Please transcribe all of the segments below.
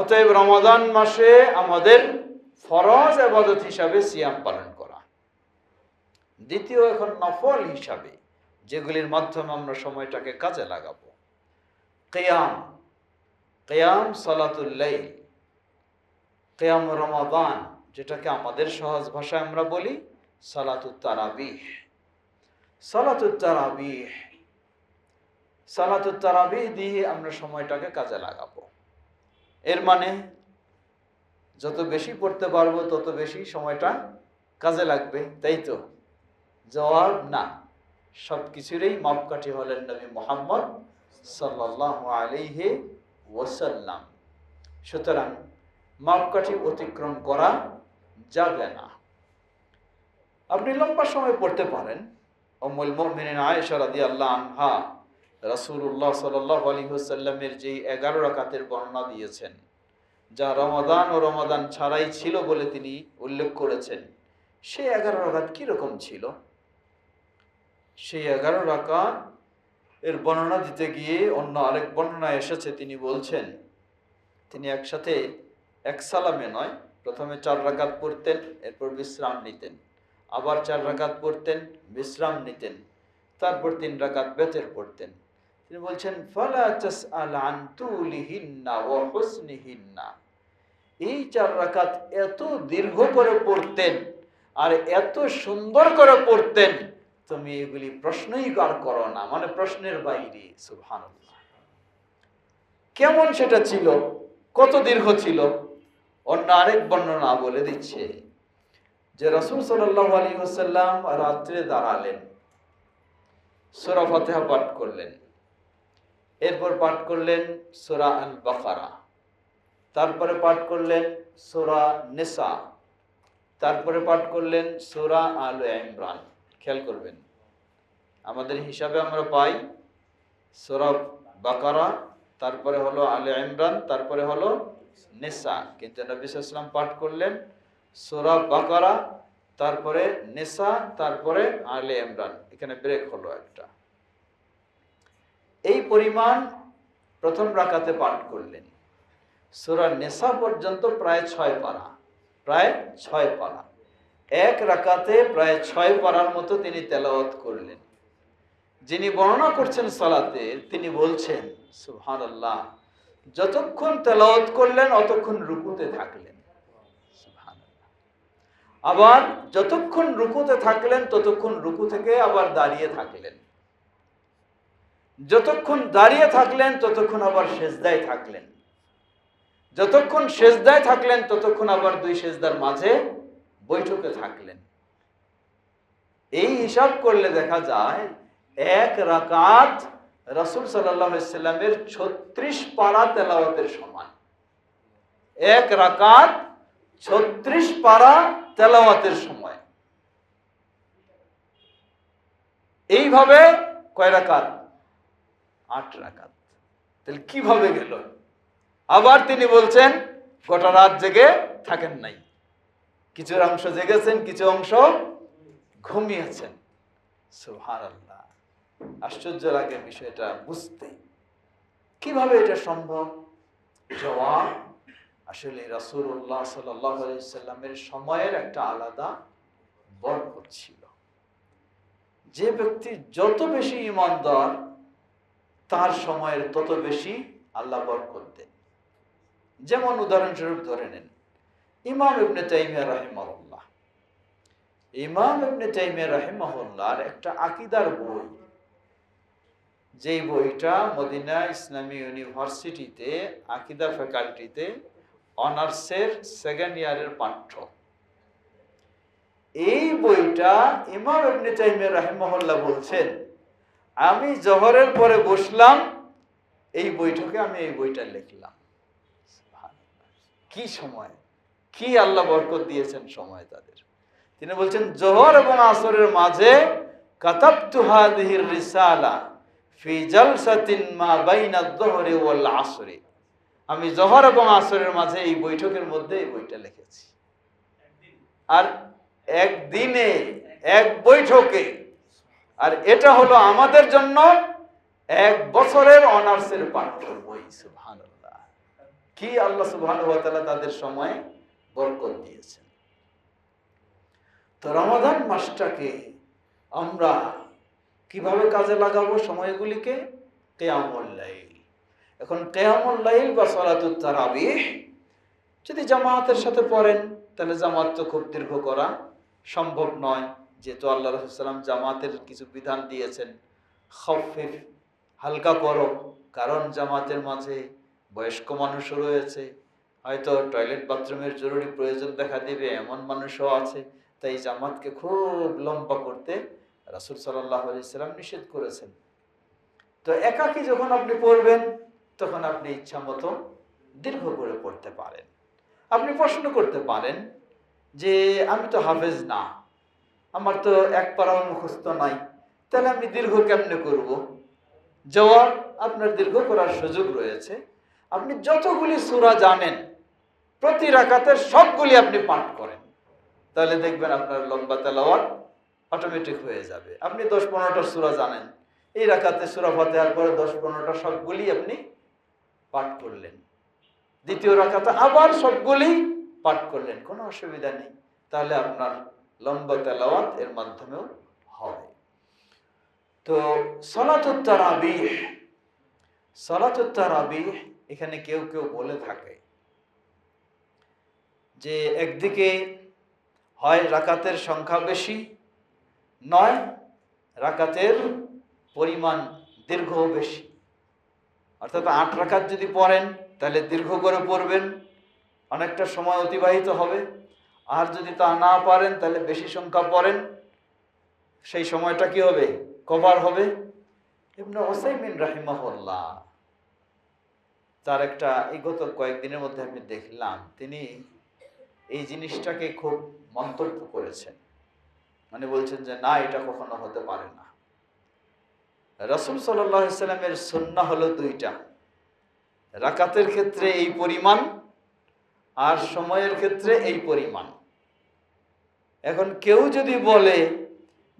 অতএব রমাদান মাসে আমাদের ফরজ আবাদত হিসাবে সিয়াম পালন করা। দ্বিতীয় এখন নফল হিসাবে, যেগুলির মাধ্যমে আমরা সময়টাকে কাজে লাগাবো। কেয়াম কেয়াম সালাতুল্লাইল কেয়াম রমাদান, যেটাকে আমাদের সহজ ভাষায় আমরা বলি সালাতুত তারাবিহ। সালাতুত তারাবিহ সালাতুত তারাবিহ দিয়ে আমরা সময়টাকে কাজে লাগাবো। এর মানে যত বেশি পড়তে পারব, তত বেশি সময়টা কাজে লাগবে, তাই তো? জবাব না। সব কিছুরই মাপকাঠি হলেন নবী মোহাম্মদ সাল্লাহ আলিহে ওসাল্লাম সুতরাং মাপকাঠি অতিক্রম করা যাবে না। আপনি লম্বা সময় পড়তে পারেন। অমুল মুমিনিন আয়েশা রাদিয়াল্লাহু আনহা রাসূলুল্লাহ সাল্লাল্লাহু আলাইহি ওয়াসাল্লামের যেই 11 রাকাতের বর্ণনা দিয়েছেন, যা রমাদান ও রমাদান ছাড়াই ছিল বলে তিনি উল্লেখ করেছেন সেই 11 রাকাত কি রকম ছিল? সেই 11 রাকাত এর বর্ণনা দিতে গিয়ে অন্য আরেক বর্ণনা এসেছে, তিনি বলছেন, তিনি একসাথে এক সালামে নয়, প্রথমে চার রাকাত পড়তেন, এরপর বিশ্রাম নিতেন, আবার চার রাকাত পড়তেন, বিশ্রাম নিতেন, তারপর তিন রাকাত বেতের পড়তেন। তিনি বলছেন, ফালা ওয়া হুসনিহিন্না। এই চার রাকাত এত দীর্ঘ করে পড়তেন আর এত সুন্দর করে পড়তেন, তুমি এগুলি প্রশ্নই আর করো না মানে প্রশ্নের বাইরে, সুবহানাল্লাহ। কেমন সেটা ছিল? কত দীর্ঘ ছিল? অন্য আরেক বর্ণনা বলে দিচ্ছে যে রসুল সাল্লাহ আলী ওসাল্লাম রাত্রে দাঁড়ালেন, সোরা পাঠ করলেন। এরপর পাঠ করলেন সোরা আল বাকারা তারপরে পাঠ করলেন সোরা নেসা। তারপরে পাঠ করলেন সোরা আল ইমরান। খেয়াল করবেন, আমাদের হিসাবে আমরা পাই সোরা বাকারা, তারপরে হলো আলে ইমরান, তারপরে হলো নেসা। কিন্তু নবী ইসলাম পাঠ করলেন সোরা বাকারা, তারপরে নেসা, তারপরে আলে ইমরান। এখানে ব্রেক হলো একটা। এই পরিমাণ প্রথম রাকাতে পাঠ করলেন। সোরা নেশা পর্যন্ত প্রায় ছয় পারা, প্রায় ছয় পারা। এক রাকাতে প্রায় ছয় পারার মতো তিনি তেলাওয়াত করলেন। যিনি বর্ণনা করছেন সালাতে, তিনি বলছেন সুহান আল্লাহ যতক্ষণ তেলাওয়াত করলেন, অতক্ষণ রুকুতে থাকলেন। আবার যতক্ষণ রুকুতে থাকলেন, ততক্ষণ রুকু থেকে আবার দাঁড়িয়ে থাকলেন। যতক্ষণ দাঁড়িয়ে থাকলেন, ততক্ষণ আবার সেজদায় থাকলেন। যতক্ষণ সেজদায় থাকলেন, ততক্ষণ আবার দুই সেজদার মাঝে বৈঠকে থাকলেন। এই হিসাব করলে দেখা যায়, এক রাকাত রসুল সাল্লামের ছত্রিশ পারা তেলাওয়াতের সমান। এক রাকাত ছত্রিশ পারা তেলাওয়াতের সময়। এইভাবে কয় রাকাত? আট রাকাত। তাহলে কীভাবে গেল? আবার তিনি বলছেন, গোটা রাত জেগে থাকেন নাই। কিছু অংশ জেগেছেন, কিছু অংশ ঘুমিয়েছেন। সুহার আল্লাহ আশ্চর্য লাগে বিষয়টা বুঝতে। কীভাবে এটা সম্ভব? জবাব, আসলে রাসুল্লাহ সাল্লামের সময়ের একটা আলাদা বরকত ছিল। যে ব্যক্তি যত বেশি ইমানদার তার সময়ের তত বেশি আল্লাহ বরকত দেন। যেমন উদাহরণস্বরূপ ধরে নেন, ইমাম ইবনে তাইমিয়া রাহিমাহুল্লাহ। ইমাম ইবনে তাইমিয়া রাহিমাহুল্লাহর একটা আকিদার বই। যেই বইটা মদিনা ইসলামী ইউনিভার্সিটিতে, আকিদা ফ্যাকাল্টিতে অনার্সের সেকেন্ড ইয়ারের পাঠ্য। এই বইটা ইমাম ইবনে তাইমিয়া রাহিমাহুল্লাহ বলছেন আমি জহরের পরে বসলাম, এই বৈঠকে আমি এই বইটা লিখলাম। কি সময়? কি আল্লাহ বরকত দিয়েছেন সময় তাদের। তিনি বলছেন, জহর এবং আসরের মাঝে আমি জহর এবং আসরের মাঝে এই বৈঠকের মধ্যে এই বইটা লিখেছি। আর একদিনে, এক বৈঠকে আর এটা হলো আমাদের জন্য এক বছরের অনার্সের পাঠ্য বই কি আল্লাহ সুবহান তাদের সময়ে বরকত দিয়েছেন। তো রমাদান মাসটাকে আমরা কীভাবে কাজে লাগাবো সময়গুলিকে? কেয়ামুল লাইল। এখন কেয়ামুল লাইল বা সলাতুত তারাবিহ যদি জামাতের সাথে পড়েন তাহলে জামাত তো খুব দীর্ঘ করা সম্ভব নয়। যেহেতু আল্লাহ রসুলাম জামাতের কিছু বিধান দিয়েছেন খফিফ হালকা করো কারণ জামাতের মাঝে বয়স্ক মানুষও রয়েছে। হয়তো টয়লেট বাথরুমের জরুরি প্রয়োজন দেখা দেবে, এমন মানুষও আছে। তাই জামাতকে খুব লম্বা করতে রাসুল সাল্লাহ আলাইসাল্লাম নিষেধ করেছেন। তো একাকি যখন আপনি পড়বেন, তখন আপনি ইচ্ছা মতো দীর্ঘ করে পড়তে পারেন। আপনি প্রশ্ন করতে পারেন যে, আমি তো হাফেজ না। আমার তো এক পাড়াও মুখস্থ নাই। তাহলে আমি দীর্ঘ কেমনে করব? জবাব, আপনার দীর্ঘ করার সুযোগ রয়েছে। আপনি যতগুলি সুরা জানেন, প্রতি রাকাতের সবগুলি আপনি পাঠ করেন। তাহলে দেখবেন আপনার লম্বা তেলাওয়াত অটোমেটিক হয়ে যাবে। আপনি দশ পনেরোটা সুরা জানেন। এই রাকাতে সুরা ফাতেহার পরে দশ পনেরোটা সবগুলি আপনি পাঠ করলেন। দ্বিতীয় রাকাতে আবার সবগুলি পাঠ করলেন। কোনো অসুবিধা নেই। তাহলে আপনার লম্বা তেলাওয়াত এর মাধ্যমেও হবে। তো সলাতুত্তারাবিহ সলাতুত্তারাবিহ এখানে কেউ কেউ বলে থাকে যে একদিকে হয় রাকাতের সংখ্যা বেশি, নয় রাকাতের পরিমাণ দীর্ঘ বেশি। অর্থাৎ আট রাকাত যদি পড়েন, তাহলে দীর্ঘ করে পড়বেন, অনেকটা সময় অতিবাহিত হবে। আর যদি তা না পারেন, তাহলে বেশি সংখ্যা পড়েন। সেই সময়টা কি হবে? কভার হবে? তার একটা এই গত কয়েকদিনের মধ্যে আমি দেখলাম, তিনি এই জিনিসটাকে খুব মন্তব্য করেছেন। মানে বলছেন যে, না, এটা কখনো হতে পারে না। রসুল সাল্লামের সন্না হলো দুইটা। রাকাতের ক্ষেত্রে এই পরিমাণ, আর সময়ের ক্ষেত্রে এই পরিমাণ। এখন কেউ যদি বলে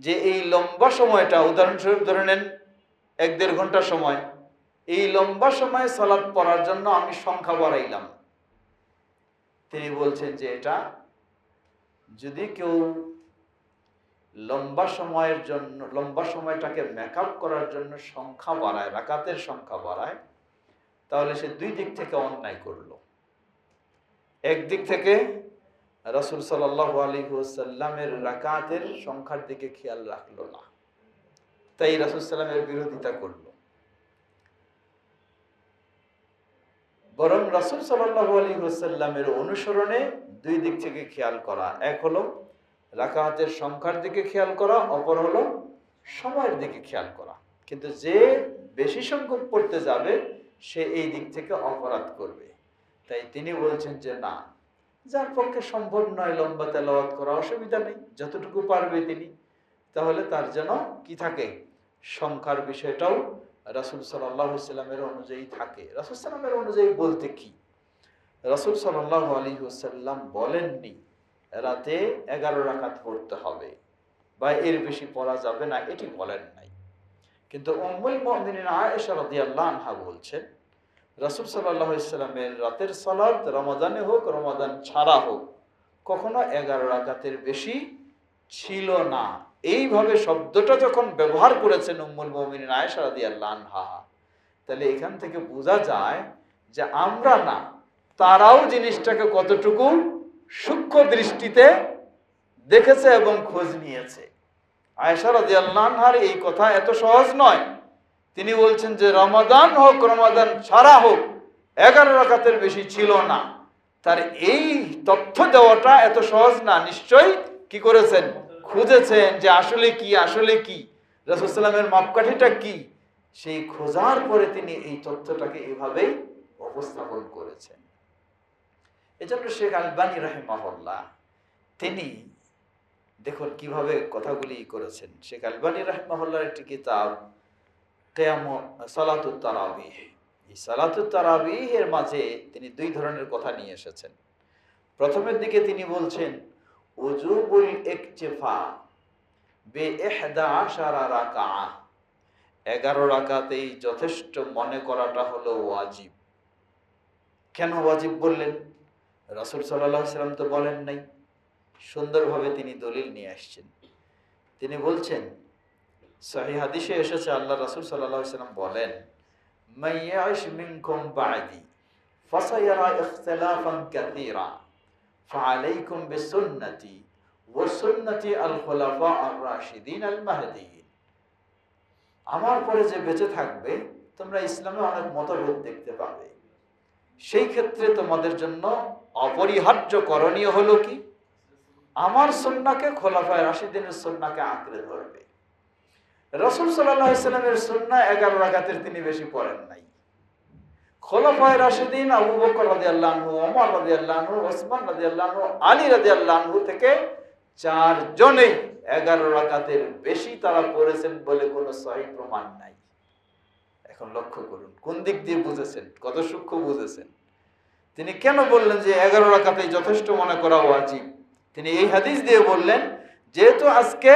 যে এই লম্বা সময়টা, উদাহরণস্বরূপ ধরে নেন এক দেড় ঘণ্টা সময়, এই লম্বা সময়ে সালাদ পড়ার জন্য আমি সংখ্যা বাড়াইলাম। তিনি বলছেন যে এটা যদি কেউ লম্বা সময়ের জন্য, লম্বা সময়টাকে মেকআপ করার জন্য সংখ্যা বাড়ায়, রাকাতের সংখ্যা বাড়ায়, তাহলে সে দুই দিক থেকে অন্যায় করল। একদিক থেকে রসুল সাল্লাহ আলী সাল্লামের রাকাতের সংখ্যার দিকে খেয়াল রাখল না। তাই রসুল সাল্লামের বিরোধিতা করল। বরং রসুল সাল্লাহ আলী সাল্লামের অনুসরণে দুই দিক থেকে খেয়াল করা। এক হলো রাকাতের সংখ্যার দিকে খেয়াল করা, অপর হলো সময়ের দিকে খেয়াল করা। কিন্তু যে বেশি সংখ্যক পড়তে যাবে, সে এই দিক থেকে অপরাধ করবে। তাই তিনি বলছেন যে না যার পক্ষে সম্ভব নয় লম্বা তেলাওয়াত করা, অসুবিধা নেই, যতটুকু পারবে তিনি। তাহলে তার যেন কি থাকে? সংখ্যার বিষয়টাও রাসুল সাল্লামের অনুযায়ী থাকে। রাসুল সাল্লামের অনুযায়ী বলতে কি? রাসুল সাল্লাহ আলী সাল্লাম বলেননি, রাতে এগারো রাকাত পড়তে হবে বা এর বেশি পড়া যাবে না, এটি বলেন নাই। কিন্তু উম্মুল মুমিনিন আয়েশা রাদিয়াল্লাহু বলছেন রাসূল সাল্লামের রাতের সালাত রমাদানে হোক, রমাদান ছাড়া হোক, কখনো এগারো রাকাতের বেশি ছিল না। এইভাবে শব্দটা যখন ব্যবহার করেছেন উম্মুল মুমিনিন আয়েশা রাদিয়াল্লাহু তাহলে এখান থেকে বোঝা যায় যে আমরা না, তারাও জিনিসটাকে কতটুকু সূক্ষ্ম দৃষ্টিতে দেখেছে এবং খোঁজ নিয়েছে। আয়সা রাজিয়াল্লাহার এই কথা এত সহজ নয়। তিনি বলছেন যে রমাদান হোক, রমাদান ছাড়া হোক, এগারো রাকাতের বেশি ছিল না। তার এই তথ্য দেওয়াটা এত সহজ না, নিশ্চয়ই কি করেছেন? খুঁজেছেন যে আসলে কি আসলে কি? রসুলামের মাপকাঠিটা কি? সেই খোঁজার পরে তিনি এই তথ্যটাকে এভাবেই উপস্থাপন করেছেন। এজন্য শেখ আলবানী রাহেমাহুল্লাহ, তিনি দেখুন কীভাবে কথাগুলি করেছেন। শেখ আলবানী রাহেমাহুল্লার একটি কিতাব কেয়াম সালাতুত তারাবিহ। এই সালাতুত তারাবিহের মাঝে তিনি দুই ধরনের কথা নিয়ে এসেছেন। প্রথমের দিকে তিনি বলছেন, উজুবুল ইকতিফা বে এহদা এগারো রাকাতেই যথেষ্ট মনে করাটা হলো ওয়াজিব। কেন ওয়াজিব বললেন? রাসুল সাল্লাহ সাল্লাম তো বলেন নাই। সুন্দরভাবে তিনি দলিল নিয়ে আসছেন। তিনি বলছেন সহি হাদিসে এসেছে, আল্লাহ রাসুল সাল্লাহ সাল্লাম বলেন আমার পরে যে বেঁচে থাকবে, তোমরা ইসলামে অনেক মতভেদ দেখতে পাবে। সেই ক্ষেত্রে তোমাদের জন্য অপরিহার্য করণীয় হলো কি? আমার সন্নাকে খোলাফায় রাশিদিনের সন্নাকে আঁকড়ে ধরবে। রসুল সাল্লাহ ইসলামের এগারো রাখাতের তিনি বেশি পড়েন নাই। খোলাফায় রাশিদিন আবু বকর রাজি আল্লাহু ওমর রাজি আল্লাহু ওসমান রাজি আল্লাহু আলী রাজি আল্লাহু থেকে চারজনেই এগারো রাকাতের বেশি তারা পড়েছেন বলে কোনো সহি প্রমাণ নাই। এখন লক্ষ্য করুন, কোন দিক দিয়ে বুঝেছেন, কত সূক্ষ্ম বুঝেছেন? তিনি কেন বললেন যে এগারো রাকাতেই যথেষ্ট মনে করা ওয়াজিব? তিনি এই হাদিস দিয়ে বললেন, যেহেতু আজকে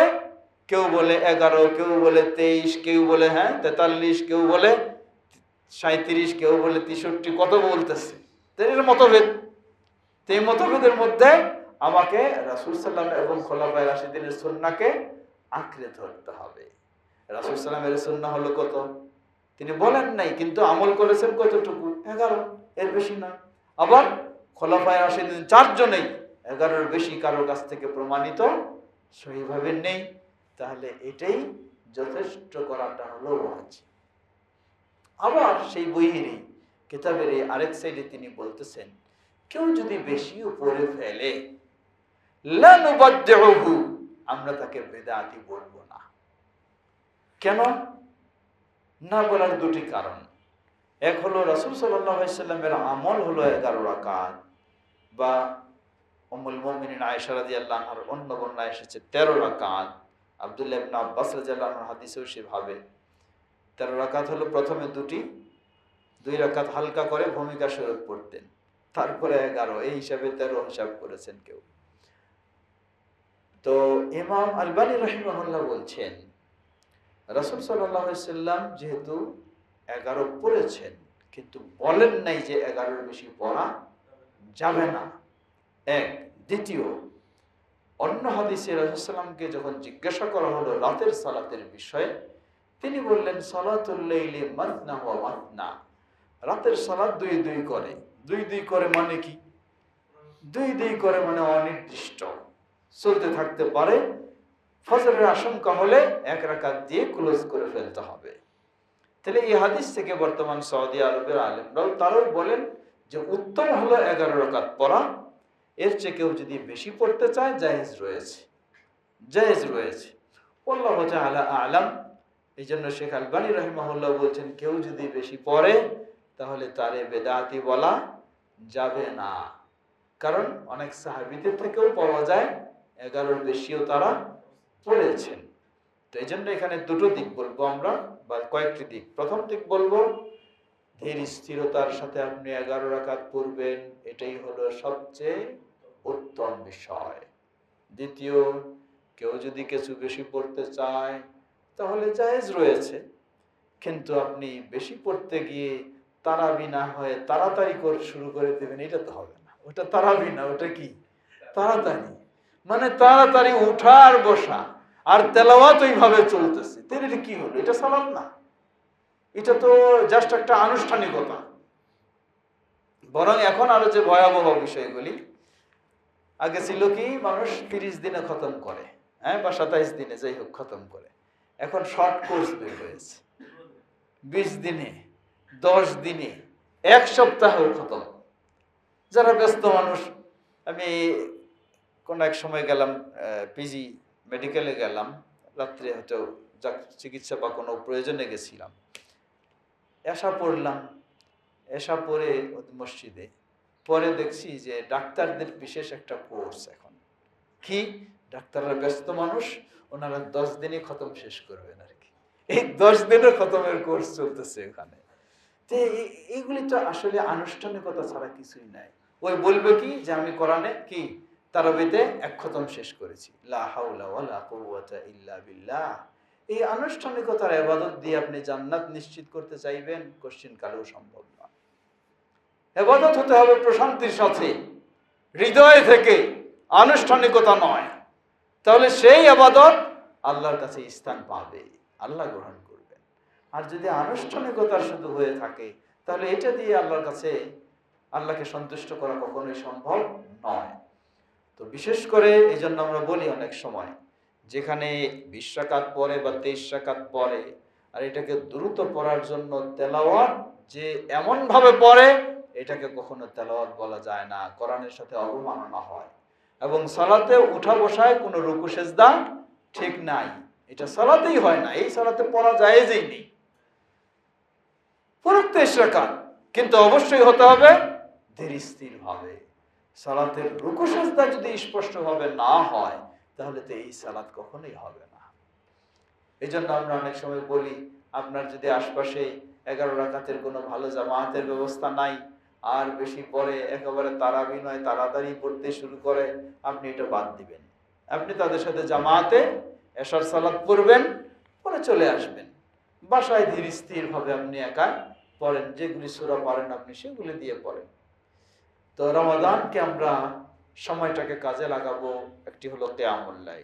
কেউ বলে এগারো, কেউ বলে তেইশ, কেউ বলে হ্যাঁ তেতাল্লিশ, কেউ বলে সাঁত্রিশ কেউ বলে তেষট্টি, কত বলতেছে? এর মতভেদ। এই মতভেদের মধ্যে আমাকে রাসুল সাল্লাম এবং খোলাফায় রাশিদিনের সন্নাকে আঁকড়ে ধরতে হবে। রাসুল সাল্লামের সন্না হলো কত? তিনি বলেন নাই, কিন্তু আমল করেছেন কতটুকু? এগারো। এর বেশি নয় আবার খোলাফায় রাশিদিন চারজনেই এগারোর বেশি কারোর কাছ থেকে প্রমাণিত সেইভাবে নেই। তাহলে এটাই যথেষ্ট করাটা হলো ওয়াজিব আবার সেই বইয়েরই, কিতাবের এই আরেক সাইডে তিনি বলতেছেন, কেউ যদি বেশিও পড়ে ফেলে আমরা তাকে বেদাতি বলব না। কেন? না বলার দুটি কারণ। এক হলো রাসূল সাল্লামের আমল হলো এগারো রাকাত, বা উম্মুল মুমিনিন আয়েশা রাদিয়াল্লাহু আনহার অন্য বর্ণনা এসেছে তেরো রাকাত। আব্দুল্লাহ ইবনে আব্বাস রাদিয়াল্লাহু আনহুর হাদিসেও সেভাবে তেরো রাকাত হলো প্রথমে দুটি, দুই রাকাত হালকা করে ভূমিকা স্বরূপ পড়তেন। তারপরে এগারো, এই হিসাবে তেরো হিসাব করেছেন কেউ। তো ইমাম আলবানী রহিমহল্লা বলছেন, রসুল সাল্লাম যেহেতু এগারো পড়েছেন, কিন্তু বলেন নাই যে এগারোর বেশি পড়া যাবে না। এক, দ্বিতীয় অন্য হাদিসে রসুলামকে যখন জিজ্ঞাসা করা হলো রাতের সালাতের বিষয়ে, তিনি বললেন সলাতুল্লাইলে মাতনা হওয়া মাতনা। রাতের সালাত দুই দুই করে। দুই দুই করে মানে কি? দুই দুই করে মানে অনির্দিষ্ট। চলতে থাকতে পারে, ফজরের আশঙ্কা হলে এক রাকাত দিয়ে ক্লোজ করে ফেলতে হবে। তাহলে এই হাদিস থেকে বর্তমান সৌদি আরবের আলেমরাও তারাও বলেন যে উত্তম হলো এগারো রাকাত পড়া এর চেয়ে কেউ যদি বেশি পড়তে চায় জাহেজ রয়েছে। জাহেজ রয়েছে। আল্লাহ তাআলা আলাম। এই জন্য শেখ আলবানী রহিমাহুল্লাহ বলছেন, কেউ যদি বেশি পড়ে, তাহলে তারে বেদাতি বলা যাবে না। কারণ অনেক সাহাবিদের থেকেও পাওয়া যায়, এগারোর বেশিও তারা পড়েছেন। তো এই জন্য এখানে দুটো দিক বলব আমরা, বা কয়েকটি দিক। প্রথম দিক বলব ধীর স্থিরতার সাথে আপনি এগারো রাকাত পড়বেন, এটাই হলো সবচেয়ে উত্তম বিষয়। দ্বিতীয়, কেউ যদি কিছু বেশি পড়তে চায়, তাহলে জায়েজ রয়েছে। কিন্তু আপনি বেশি পড়তে গিয়ে তারাবি না হয়ে তাড়াতাড়ি করে শুরু করে দেবেন, এটা তো হবে না। ওটা তারাবি না, ওটা কি? তাড়াতাড়ি। মানে তাড়াতাড়ি উঠা আর বসা, আর তেলাওয়াত ওইভাবে চলতেছে। তাহলে এটা কি হলো? এটা সালাম না। এটা তো জাস্ট একটা আনুষ্ঠানিকতা। বরং এখন আরও যে ভয়াবহ বিষয়গুলি, আগে ছিল কি, মানুষ তিরিশ দিনে খতম করে হ্যাঁ বা সাতাইশ দিনে, যাই হোক, খতম করে। এখন শর্ট কোর্স বের হয়েছে। বিশ দিনে, দশ দিনে, এক সপ্তাহেও খতম। যারা ব্যস্ত মানুষ, আমি কোন এক সময় গেলাম পিজি মেডিকেলে গেলাম, রাত্রে হয়তো চিকিৎসা বা কোনো প্রয়োজনে গেছিলাম। এসা পড়লাম। এসা ওদের মসজিদে। পরে দেখছি যে ডাক্তারদের বিশেষ একটা কোর্স এখন। কি? ডাক্তাররা ব্যস্ত মানুষ, ওনারা দশ দিনে খতম শেষ করবেন আর কি। এই দশ দিনের খতমের কোর্স চলতেছে ওখানে। তো এইগুলি তো আসলে আনুষ্ঠানিকতা ছাড়া কিছুই নাই। ওই বলবে কি যে আমি কোরআনে কি? তারাবিতে এক খতম শেষ করেছি। লা ইল্লা বিল্লাহ। এই আনুষ্ঠানিকতার ইবাদত দিয়ে আপনি জান্নাত নিশ্চিত করতে চাইবেন, কোশ্চিন কালেও সম্ভব নয় এবাদত হতে হবে প্রশান্তির সাথে, হৃদয় থেকে, আনুষ্ঠানিকতা নয়। তাহলে সেই আবাদত আল্লাহর কাছে স্থান পাবে, আল্লাহ গ্রহণ করবেন। আর যদি আনুষ্ঠানিকতা শুধু হয়ে থাকে, তাহলে এটা দিয়ে আল্লাহর কাছে, আল্লাহকে সন্তুষ্ট করা কখনোই সম্ভব নয়। তো বিশেষ করে এই জন্য আমরা বলি অনেক সময় যেখানে বিশ পরে বা তেইশ রাকাত পরে, আর এটাকে দ্রুত পড়ার জন্য তেলাওয়াত যে এমন ভাবে পড়ে, এটাকে কখনো তেলাওয়াত বলা যায় না। কোরআনের সাথে অবমাননা হয়। এবং সালাতে উঠা বসায় কোনো রুকু ঠিক নাই। এটা সালাতেই হয় না। এই সালাতে পড়া যায় জায়েজই নেই। তেইশ রাকাত কিন্তু অবশ্যই হতে হবে ধীর স্থির ভাবে সালাতের রুকু যদি স্পষ্টভাবে না হয় তাহলে তো এই সালাত কখনোই হবে না। এই জন্য আমরা অনেক সময় বলি, আপনার যদি আশপাশে এগারো রাকাতের কোনো ভালো জামায়াতের ব্যবস্থা নাই, আর বেশি পরে একেবারে তারাবি নয়, তাড়াতাড়ি পড়তে শুরু করে, আপনি এটা বাদ দিবেন। আপনি তাদের সাথে জামাতে এশার সালাদ পড়বেন, পরে চলে আসবেন। বাসায় ধীর স্থির ভাবে আপনি একা পড়েন, যেগুলি সুরা পারেন আপনি সেগুলি দিয়ে পড়েন। তো রমাদানকে আমরা সময়টাকে কাজে লাগাবো একটি হলো কেয়ামুল্লাই